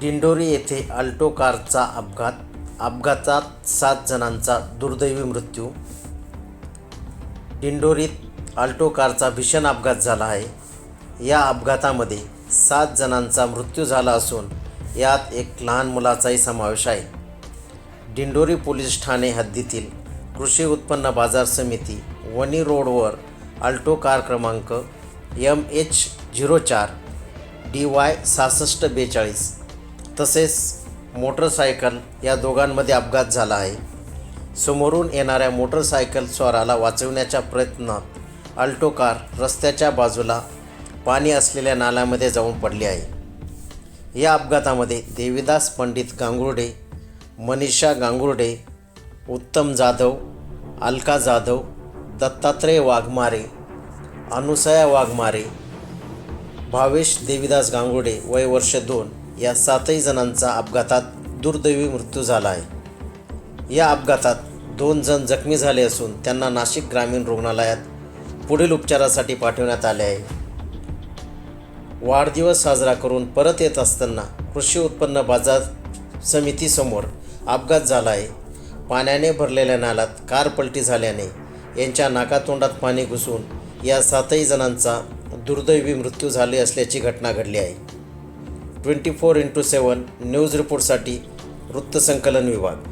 दिंडोरी येथे अल्टो कारचा अपघात अपघातात सात जणांचा दुर्दैवी मृत्यू. दिंडोरीत अल्टो कारचा भीषण अपघात झाला आहे. या अपघातामध्ये सात जणांचा मृत्यू झाला असून यात एक लहान मुलाचाही समावेश आहे. दिंडोरी पोलीस ठाणे हद्दीतील कृषी उत्पन्न बाजार समिती वणी रोडवर अल्टो कार क्रमांक एम एच झिरो चार डी वाय सहासष्ट बेचाळीस तसेच मोटरसायकल या दोघांमध्ये अपघात झाला आहे. समोरून येणाऱ्या मोटरसायकल स्वाराला वाचवण्याच्या प्रयत्नात अल्टो कार रस्त्याच्या बाजूला पाणी असलेल्या नाल्यामध्ये जाऊन पडली आहे. या अपघातामध्ये देवीदास पंडित गांगुर्डे मनीषा गांगुर्डे उत्तम जाधव अलका जाधव दत्तात्रय वाघमारे अनुसया वाघमारे भावेश देवीदास गांगुर्डे वय वर्ष दोन या सातही जणांचा अपघातात दुर्दैवी मृत्यू झाला आहे. या अपघातात दोन जण जखमी झाले असून त्यांना नाशिक ग्रामीण रुग्णालयात पुढील उपचारासाठी पाठवण्यात आले आहे. वाढदिवस साजरा करून परत येत असताना कृषी उत्पन्न बाजार समितीसमोर अपघात झाला आहे. पाण्याने भरलेल्या नाल्यात कार पलटी झाल्याने यांच्या नाकातोंडात पाणी घुसून या सातही जणांचा दुर्दैवी मृत्यू झाले असल्याची घटना घडली आहे. Twenty four into seven news रिपोर्टसाठी वृत्तसंकलन विभाग.